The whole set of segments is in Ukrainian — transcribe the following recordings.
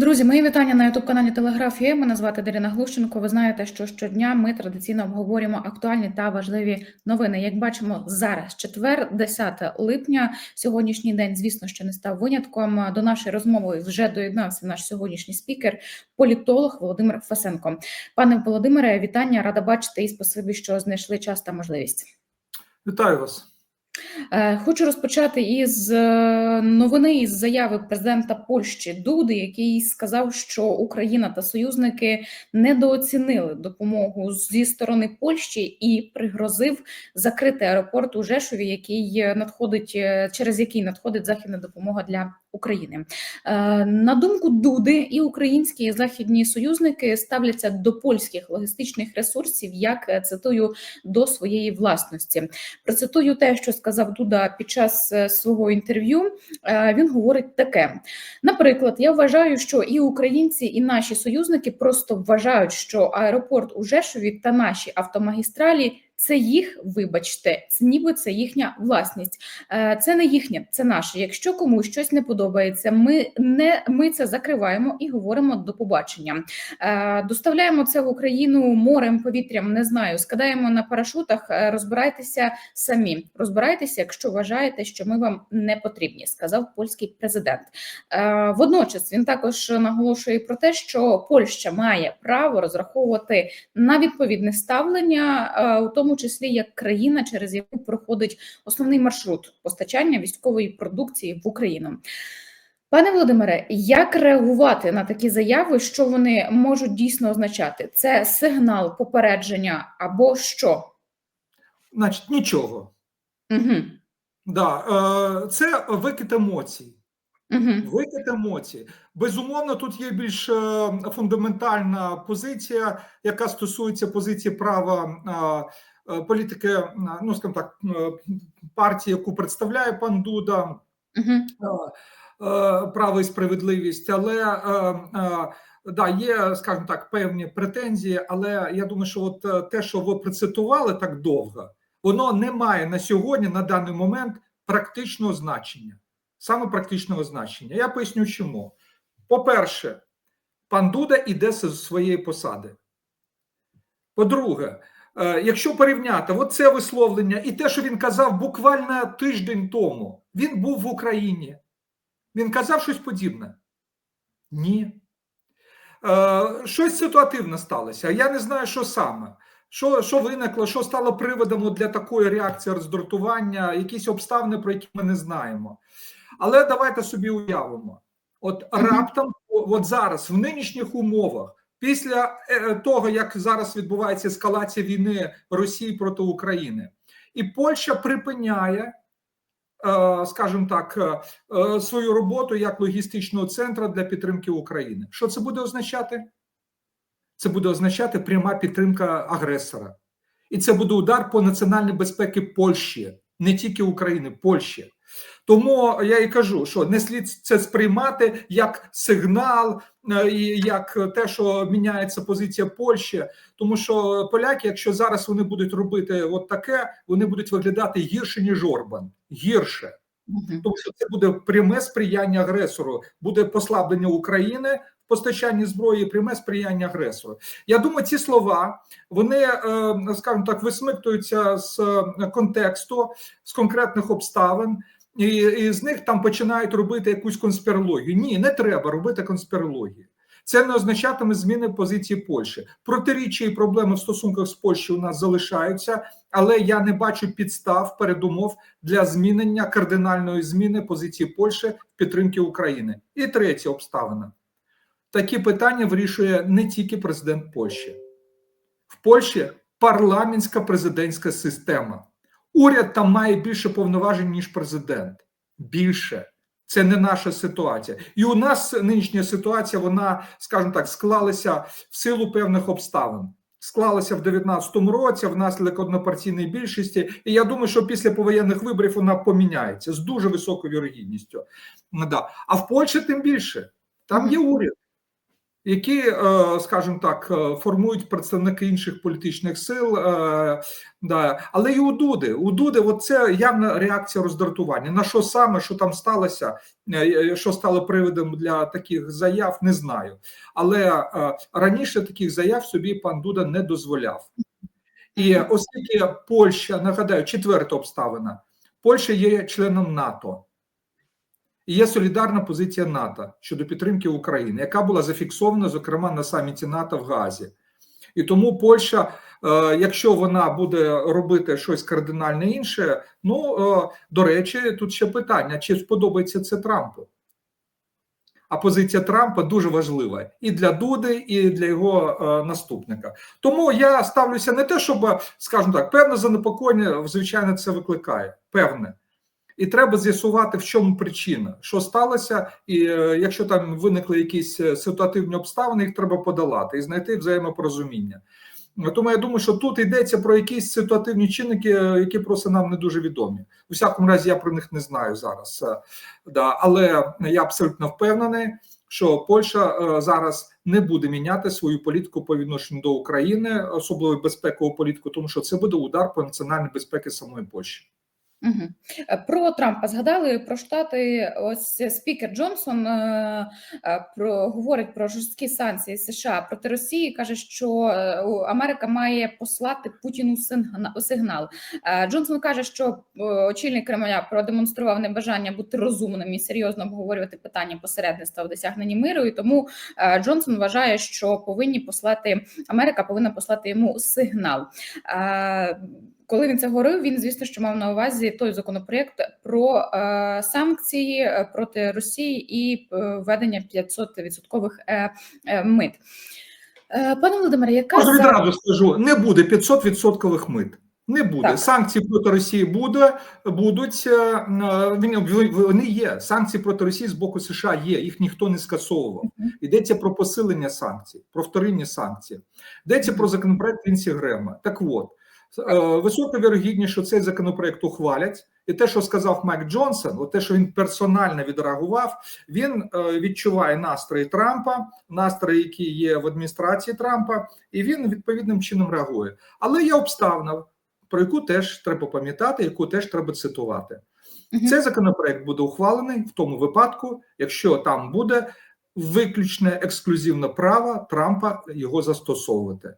Друзі, мої вітання на youtube каналі Телеграфія. Мене звати Дарина Глущенко. Ви знаєте, що щодня ми традиційно обговорюємо актуальні та важливі новини. Як бачимо, зараз четвер, 10 липня. Сьогоднішній день, звісно, що не став винятком. До нашої розмови вже доєднався наш сьогоднішній спікер, політолог Володимир Фасенко. Пане Володимире, вітання, рада бачити і спасибі, що знайшли час та можливість. Вітаю вас. Е, Хочу розпочати із е, новини із заяви президента Польщі Дуди, який сказав, що Україна та союзники недооцінили допомогу зі сторони Польщі і пригрозив закрити аеропорт у Жешові, який надходить е, через який надходить західна допомога для України. Е, На думку Дуди, і українські і західні союзники ставляться до польських логістичних ресурсів, як е, цитую до своєї власності. Процитую те, що сказав Дуда під час е, свого інтерв'ю. Він говорить таке: наприклад, я вважаю, що і українці, і наші союзники просто вважають, що аеропорт у Жешові та наші автомагістралі. Це їх, вибачте, ніби це їхня власність. Е, Це не їхнє, це наше. Якщо комусь щось не подобається, ми не ми це закриваємо і говоримо до побачення. Е, Доставляємо це в Україну морем, повітрям, не знаю. Скидаємо на парашутах. е, Розбирайтеся самі. Розбирайтеся, якщо вважаєте, що ми вам не потрібні, сказав польський президент. Водночас він також наголошує про те, що Польща має право розраховувати на відповідне ставлення, у тому числі як країна, через яку проходить основний маршрут постачання військової продукції в Україну. Пане Володимире, як реагувати на такі заяви, що вони можуть дійсно означати? Це сигнал попередження або що? Значить, нічого. Угу. Да, е, це викид емоцій. Угу. Викид емоцій. Безумовно, тут є більш е, фундаментальна позиція, яка стосується позиції права е, політики, е, ну скажімо так, е, партії, яку представляє пан Дуда. Угу. е, е, право і справедливість, але е, е, да, є, скажімо так, певні претензії. Але я думаю, що от е, те, що ви процитували так довго, воно не має на сьогодні, на даний момент, практичного значення, саме практичного значення. Я поясню, чому. По-перше, пан Дуда іде зі своєї посади. По-друге, е, якщо порівняти от це висловлення і те, що він казав буквально тиждень тому, він був в Україні. Він казав щось подібне? Ні. Е, щось ситуативне сталося. Я не знаю, що саме. Що що виникло, що стало приводом для такої реакції роздратування, якісь обставини, про які ми не знаємо. Але давайте собі уявимо: от раптом, от зараз, в нинішніх умовах, після е, того, як зараз відбувається ескалація війни Росії проти України, і Польща припиняє скажімо так, свою роботу як логістичного центру для підтримки України. Що це буде означати? Це буде означати пряма підтримка агресора, і це буде удар по національній безпеці Польщі, не тільки України, Польщі. Тому я і кажу, що не слід це сприймати як сигнал, і як те, що міняється позиція Польщі, тому що поляки, якщо зараз вони будуть робити от таке, вони будуть виглядати гірше ніж Орбан, гірше, тому що це буде пряме сприяння агресору, буде послаблення України в постачанні зброї, пряме сприяння агресору. Я думаю, ці слова вони скажімо так висмиктуються з контексту, з конкретних обставин. І, і з них там починають робити якусь конспірологію. Ні, не треба робити конспірологію. Це не означатиме зміни позиції Польщі. Протиріччя і проблеми в стосунках з Польщею у нас залишаються, але я не бачу підстав передумов для змінення кардинальної зміни позиції Польщі в підтримки України. І третя обставина: такі питання вирішує не тільки президент Польщі, в Польщі парламентська президентська система. Уряд там має більше повноважень, ніж президент. Більше. Це не наша ситуація. І у нас нинішня ситуація, вона, скажімо так, склалася в силу певних обставин. Склалася в 19-му році внаслідок однопартійної більшості. І я думаю, що після повоєнних виборів вона поміняється з дуже високою вірогідністю. Да. А в Польщі тим більше. Там є уряд. Які, е, скажімо так, е, формують представники інших політичних сил. е, Да. Але і у Дуди, у Дуди, от це явна реакція роздратування. На що саме, що там сталося, що стало приводом для таких заяв, не знаю. Але раніше таких заяв собі пан Дуда не дозволяв. І оскільки Польща, нагадаю, четверта обставина, Польща є членом НАТО. І є солідарна позиція НАТО щодо підтримки України, яка була зафіксована, зокрема, на саміті НАТО в Газі. І тому Польща, е, якщо вона буде робити щось кардинально інше, ну е, до речі, тут ще питання: чи сподобається це Трампу? А позиція Трампа дуже важлива і для Дуди, і для його е, наступника. Тому я ставлюся не те, щоб, скажімо так, певне занепокоєння, звичайно, це викликає. Певне. І треба з'ясувати, в чому причина, що сталося, і е, якщо там виникли якісь е, ситуативні обставини, їх треба подолати і знайти взаємопорозуміння. Тому я думаю, що тут йдеться про якісь ситуативні чинники, е, які просто нам не дуже відомі. У всякому разі, я про них не знаю зараз. Е, Да. Але я абсолютно впевнений, що Польща е, зараз не буде міняти свою політику по відношенню до України, особливо безпекову політику, тому що це буде удар по національній безпеці самої Польщі. Угу. Про Трампа згадали про штати. Ось спікер Джонсон е, е, про говорить про жорсткі санкції США проти Росії. каже, що е, Америка має послати Путіну сигнал. Е, Джонсон каже, що очільник Кремля продемонстрував небажання бути розумним і серйозно обговорювати питання посередництва в досягненні миру. І тому е, Джонсон вважає, що повинні послати Америка повинна послати йому сигнал. Е, коли він це говорив, він звісно, що мав на увазі той законопроєкт про е, санкції е, проти Росії і е, введення 500 відсоткових е, е, мит. Е, пане Володимире, яка Можу відразу скажу: не буде 500 відсоткових мит. Не буде Так. санкції проти Росії буде будуть е, е, вони- є. Санкції проти Росії з боку США є. Їх ніхто не скасовував. Йдеться про посилення санкцій, про вторинні санкції. Йдеться про законопроект Грема. Так от висока вірогідність, що цей законопроект ухвалять, і те, що сказав Майк Джонсон, от те, що він персонально відреагував, він е, відчуває настрої Трампа, настрої, які є в адміністрації Трампа, і він відповідним чином реагує. Але є обставина, про яку теж треба пам'ятати, яку теж треба цитувати. Мгм. Цей законопроект буде ухвалений в тому випадку, якщо там буде виключне ексклюзивне право Трампа його застосовувати.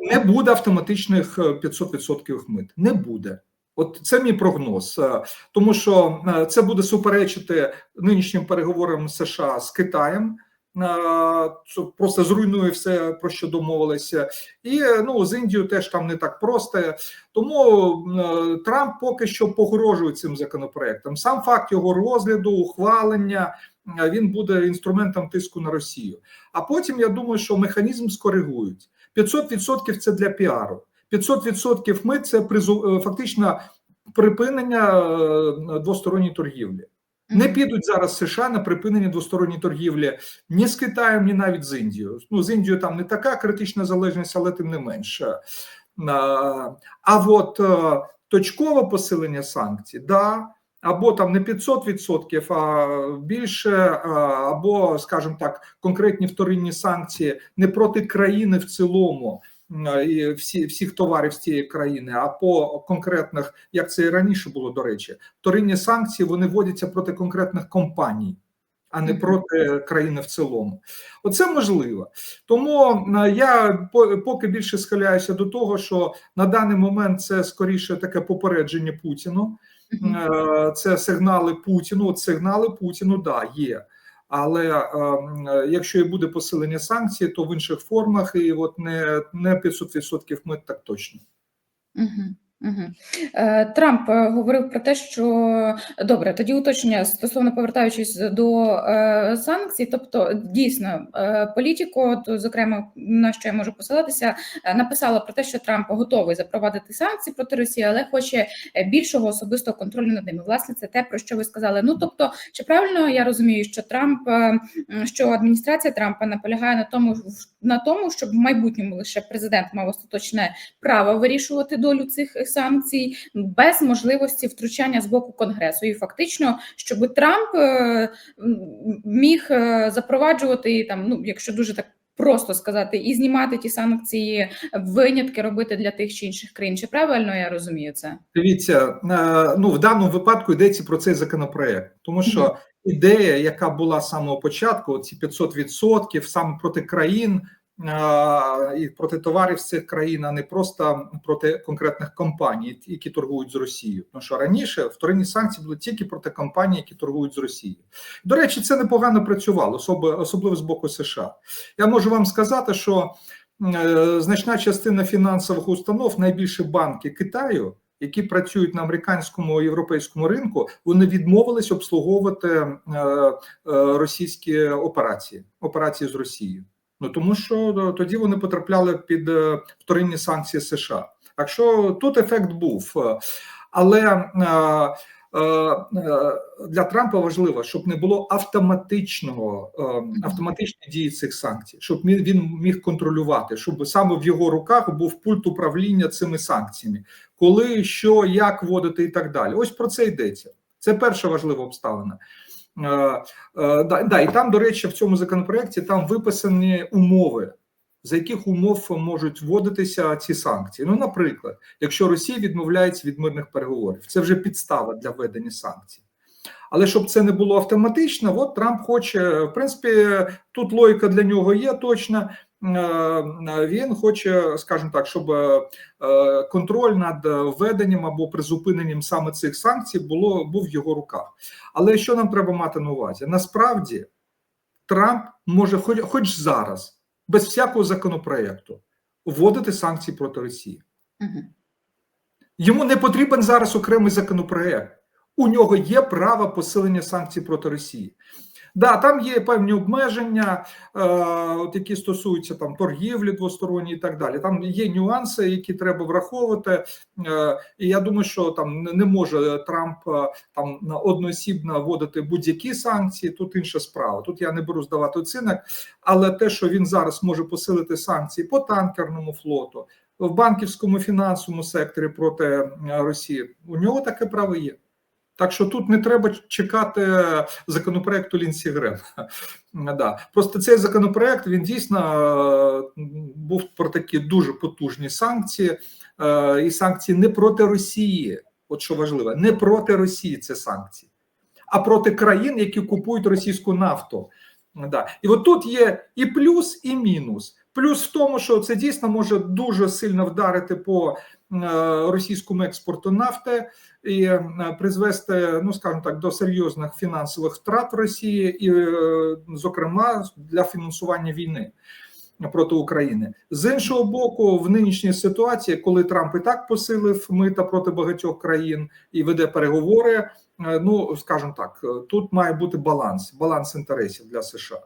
Не буде автоматичних е, 500% мит. Не буде. От це мій прогноз, Е, тому що е, це буде суперечити нинішнім переговорам США з Китаєм. Е, Просто зруйнує все про що домовилися, і е, ну з Індією теж там не так просто. Тому е, Трамп поки що погрожує цим законопроектом. Сам факт його розгляду, ухвалення е, він буде інструментом тиску на Росію. А потім я думаю, що механізм скоригують. 500% це для піару. 500% ми це призу- е, фактично припинення е, двосторонньої торгівлі. Не підуть зараз США на припинення двосторонньої торгівлі ні з Китаєм, ні навіть з Індією. Ну з Індією там не така критична залежність, але тим не менше. А от е, точкове посилення санкцій, да, або там не 500%, а більше, або, скажімо так, конкретні вторинні санкції не проти країни в цілому. І всі, всіх товарів з цієї країни, а по конкретних, як це і раніше було до речі, вторинні санкції вони вводяться проти конкретних компаній, а не проти країни в цілому. Оце можливо. Тому я по- поки більше схиляюся до того, що на даний момент це скоріше таке попередження Путіну. Е, Це сигнали Путіну. От сигнали Путіну, да, є. Але е, е, якщо і буде посилення санкцій, то в інших формах, і от не, не 500% мит так точно. Мгм. Е, Трамп е, говорив про те, що добре, тоді уточнення стосовно повертаючись до е, санкцій, тобто дійсно е, політико, то зокрема на що я можу посилатися, е, написала про те, що Трамп готовий запровадити санкції проти Росії, але хоче більшого особистого контролю над ними. Власне, це те про що ви сказали. Ну тобто, чи правильно я розумію, що Трамп, що адміністрація Трампа наполягає на тому, на тому, щоб в майбутньому лише президент мав остаточне право вирішувати долю цих санкцій без можливості втручання з боку конгресу, і фактично, щоб Трамп е, міг е, запроваджувати там, ну якщо дуже так. Просто сказати і знімати ті санкції, винятки робити для тих чи інших країн. Чи правильно я розумію це? Дивіться, е, ну в даному випадку йдеться про цей законопроект, тому що. Ідея, яка була з самого початку, ці 500% саме проти країн і проти товарів з цих країн, а не просто проти конкретних компаній, які торгують з Росією. Тому що раніше вторинні санкції були тільки проти компаній, які торгують з Росією. До речі, це непогано працювало, особливо з боку США. Я можу вам сказати, що е, значна частина фінансових установ, найбільше банки Китаю які працюють на американському європейському ринку, вони відмовились обслуговувати е, е, російські операції, операції з Росією. Ну тому що е, тоді вони потрапляли під вторинні санкції США. Так що тут ефект був, але для Трампа важливо, щоб не було автоматичного е, автоматичної дії цих санкцій, щоб він, міг контролювати, щоб саме в його руках був пульт управління цими санкціями, коли, що, як вводити і так далі. Ось про це йдеться. Це перша важлива обставина. Е, е, да, да, і там, до речі, в цьому законопроекті там виписані умови, за яких умов можуть вводитися ці санкції. Ну, наприклад, якщо Росія відмовляється від мирних переговорів, це вже підстава для введення санкцій. Але щоб це не було автоматично, от Трамп хоче, в принципі, тут логіка для нього є точна. Е, Він хоче, скажімо так, щоб е, контроль над введенням або призупиненням саме цих санкцій було був в його руках. Але що нам треба мати на увазі? Насправді Трамп може, хоч, хоч зараз, без всякого законопроекту, вводити санкції проти Росії. Угу. Йому не потрібен зараз окремий законопроект. У нього є право посилення санкцій проти Росії. Да, там є певні обмеження, е, от які стосуються там торгівлі двосторонньої і так далі. Там є нюанси, які треба враховувати. Е, і я думаю, що там не може Трамп е, там одноосібно вводити будь-які санкції. Тут інша справа. Тут я не беру здавати оцінок, але те, що він зараз може посилити санкції по танкерному флоту, в банківському фінансовому секторі проти Росії, у нього таке право є. Так що тут не треба чекати законопроекту Лінсі Грем. Да. Просто цей законопроект він дійсно е, був про такі дуже потужні санкції, е, і санкції не проти Росії. От що важливо, не проти Росії це санкції, а проти країн, які купують російську нафту. Да. І от тут є і плюс, і мінус. Плюс в тому, що це дійсно може дуже сильно вдарити по російському експорту нафти і е, призвести, ну скажімо так, до серйозних фінансових втрат Росії, і, е, зокрема, для фінансування війни проти України з іншого боку, в нинішній ситуації, коли Трамп і так посилив мита проти багатьох країн і веде переговори. е, Ну скажімо так, тут має бути баланс, баланс інтересів для США.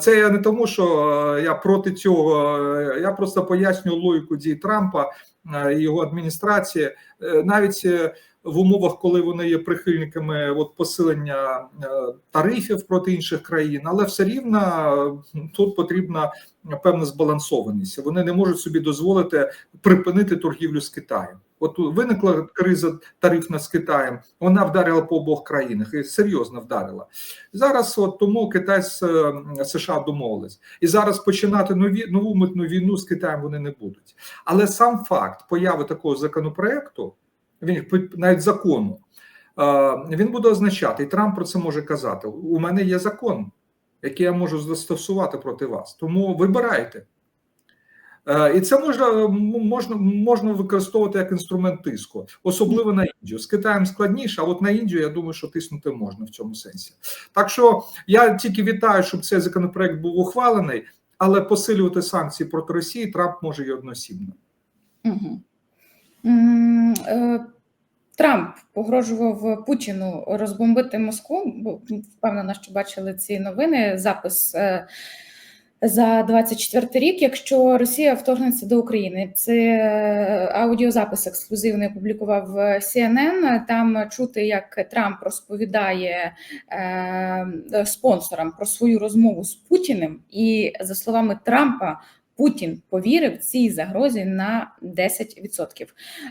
Це я не тому, що е, я проти цього. е, Я просто пояснюю логіку дій Трампа е, його адміністрації, Е, навіть е, в умовах, коли вони є прихильниками от посилення е, тарифів проти інших країн, але все рівно е, тут потрібна певна збалансованість. Вони не можуть собі дозволити припинити торгівлю з Китаєм. От виникла криза тарифна з Китаєм, вона вдарила по обох країнах і серйозно вдарила. Зараз от тому Китай з е, США домовились. І зараз починати нові нову митну війну з Китаєм вони не будуть. Але сам факт появи такого законопроекту, він навіть закону, е, він буде означати, і Трамп про це може казати: у мене є закон, який я можу застосувати проти вас. Тому вибирайте. Е, І це можна можна можна використовувати як інструмент тиску, особливо на Індію. З Китаєм складніше, а от на Індію я думаю, що тиснути можна в цьому сенсі. Так що я тільки вітаю, щоб цей законопроект був ухвалений, але посилювати санкції проти Росії Трамп може і одноосібно. Угу. Трамп погрожував Путіну розбомбити Москву, впевнена, що бачили ці новини. Запис е, за 24 рік, якщо Росія вторгнеться до України. Це е, аудіозапис ексклюзивний опублікував е, CNN. Там чути, як Трамп розповідає е, спонсорам про свою розмову з Путіним, і за словами Трампа. Путін повірив цій загрозі на 10%.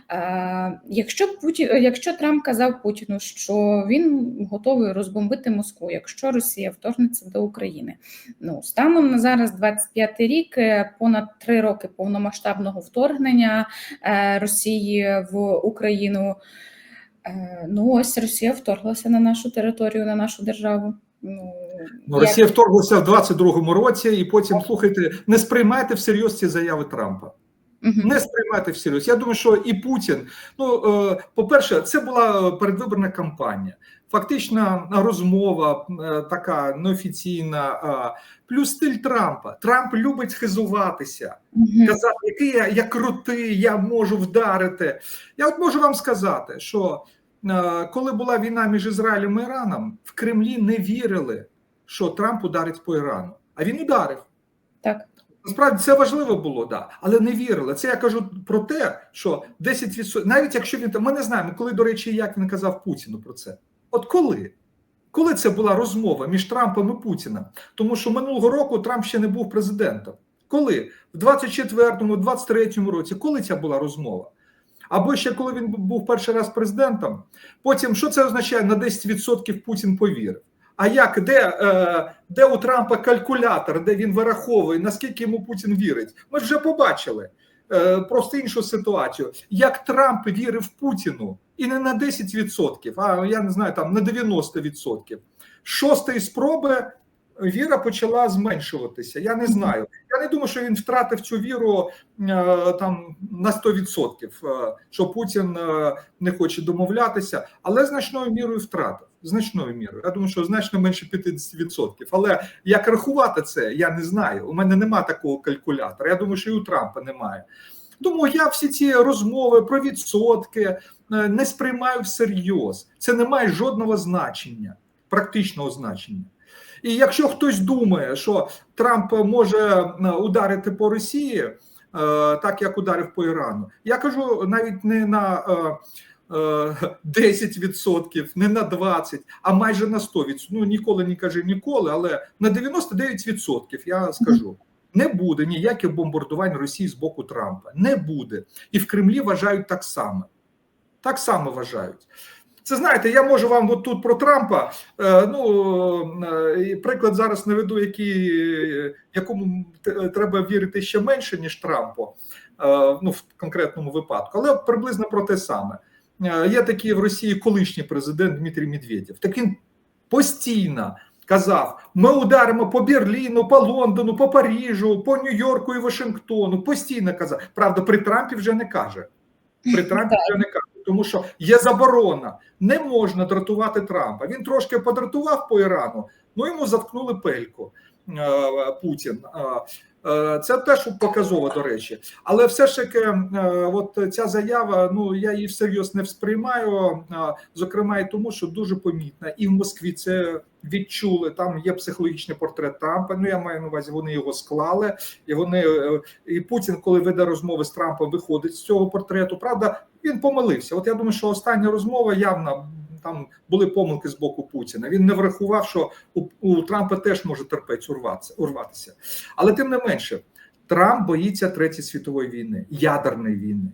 Е, якщо Путін, якщо Трамп казав Путіну, що він готовий розбомбити Москву, якщо Росія вторгнеться до України, ну станом на зараз 25-й рік, е, понад три роки повномасштабного вторгнення е, Росії в Україну. Ну ось Росія вторглася на нашу територію, на нашу державу. Ну, Ну, як- Росія вторглася в 22-му році, і потім слухайте, не сприймайте всерйоз ці заяви Трампа. Мгм. Не сприймайте всерйоз. Я думаю, що і Путін. Ну, е, по-перше, це була передвиборна кампанія. Фактична розмова е, така неофіційна, е, плюс стиль Трампа. Трамп любить хизуватися, Мгм. казати, який я, я крутий, я можу вдарити. Я от можу вам сказати, що коли була війна між Ізраїлем і Іраном, в Кремлі не вірили, що Трамп ударить по Ірану. А він ударив. Так. Насправді це важливо було, да, але не вірили. Це я кажу про те, що 10%, навіть якщо він там, ми не знаємо, коли, до речі, як він казав Путіну про це. От коли? Коли це була розмова між Трампом і Путіним? Тому що минулого року Трамп ще не був президентом. Коли? В 24-му, 23-му році, коли ця була розмова? Або ще коли він був перший раз президентом, потім що це означає? На 10% Путін повірив. А як де, е, де у Трампа калькулятор, де він вираховує, наскільки йому Путін вірить? Ми вже побачили е, просто іншу ситуацію. Як Трамп вірив Путіну і не на 10%, а я не знаю, там на 90%. З Шостої спроби віра почала зменшуватися. Я не знаю. Я не думаю, що він втратив цю віру е, там на 100%, е, що Путін е, не хоче домовлятися, але значною мірою втратив. Значною мірою. Я думаю, що значно менше 50%. Але як рахувати це, я не знаю. У мене нема такого калькулятора. Я думаю, що і у Трампа немає. Тому я всі ці розмови про відсотки не сприймаю всерйоз. Це не має жодного значення, практичного значення. І якщо хтось думає, що Трамп може е, ударити по Росії, е, так як ударив по Ірану, я кажу навіть не на е, е, 10%, не на 20%, а майже на 100%. Ну ніколи не кажи ніколи, але на 99% я скажу. Не буде ніяких бомбардувань Росії з боку Трампа. Не буде. І в Кремлі вважають так само. Так само вважають. Це знаєте, я можу вам от тут про Трампа. е, Ну е, приклад зараз наведу, який, якому треба вірити ще менше, ніж Трампу, е, ну в конкретному випадку, але приблизно про те саме. Є такий в Росії колишній президент Дмитрій Медведєв. Так він постійно казав: ми ударимо по Берліну, по Лондону, по Парижу, по Нью-Йорку і Вашингтону. Постійно казав. Правда, при Трампі вже не каже. При Трампі вже не каже, тому що є заборона. Не можна дратувати Трампа. Він трошки подратував по Ірану, ну йому заткнули пельку е, Путін. Е, Це теж показово, до речі. Але все ж таки, е, от ця заява, ну я її всерйоз не сприймаю, зокрема і тому, що дуже помітна. І в Москві це відчули. Там є психологічний портрет Трампа. Ну я маю на увазі, вони його склали, і вони е, і Путін, коли веде розмови з Трампом, виходить з цього портрету. Правда, він помилився. От я думаю, що остання розмова явно. Там були помилки з боку Путіна. Він не врахував, що у, у Трампа теж може терпець урватися, урватися. Але тим не менше, Трамп боїться Третьої світової війни, ядерної війни.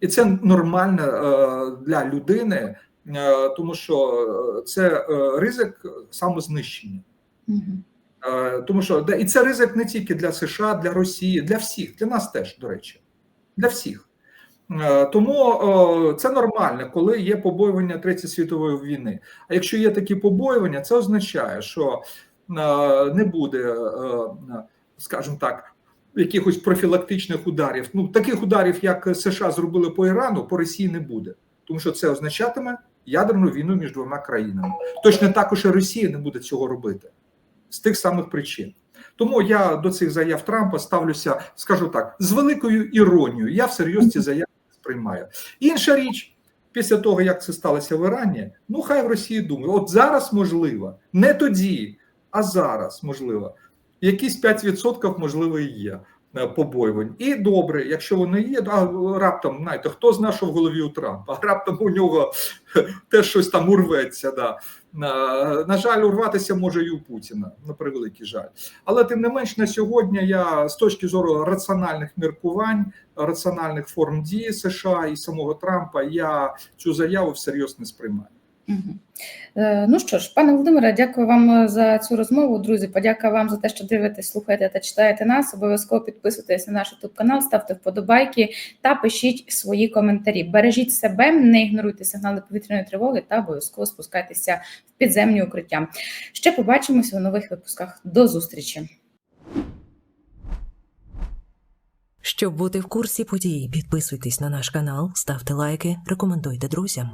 І це нормально е, для людини, е, тому що е, це е, ризик самознищення. Мгм. Е, Тому що і це ризик не тільки для США, для Росії, для всіх, для нас теж, до речі, для всіх. Е, Тому це нормально, коли є побоювання Третьої світової війни. А якщо є такі побоювання, це означає, що е, не буде, е, скажімо так, якихось профілактичних ударів. Ну, таких ударів, як США зробили по Ірану, по Росії не буде, тому що це означатиме ядерну війну між двома країнами. Точно також і Росія не буде цього робити з тих самих причин. Тому я до цих заяв Трампа ставлюся, скажу так, з великою іронією. Я всерйоз ці заяви не сприймаю. Інша річ, після того як це сталося в Ірані, ну хай в Росії думає, от зараз можливо, не тоді, а зараз можливо. якісь 5% можливо і є побоювань. І добре, якщо вони є, а раптом, знаєте, хто знає, що в голові у Трампа, а раптом у нього теж щось там урветься. Да. На, на жаль, урватися може і у Путіна, на превеликий жаль. Але тим не менш, на сьогодні я з точки зору раціональних міркувань, раціональних форм дії США і самого Трампа, я цю заяву всерйоз не сприймаю. Е, Ну що ж, пане Володимире, дякую вам е, за цю розмову. Друзі, подяка вам за те, що дивитесь, слухаєте та читаєте нас. Обов'язково підписуйтесь на наш youtube канал, ставте вподобайки та пишіть свої коментарі. Бережіть себе, не ігноруйте сигнали повітряної тривоги та обов'язково спускайтеся в підземні укриття. Ще побачимося у нових випусках. До зустрічі. Щоб бути в курсі подій, підписуйтесь на наш канал, ставте лайки, рекомендуйте друзям.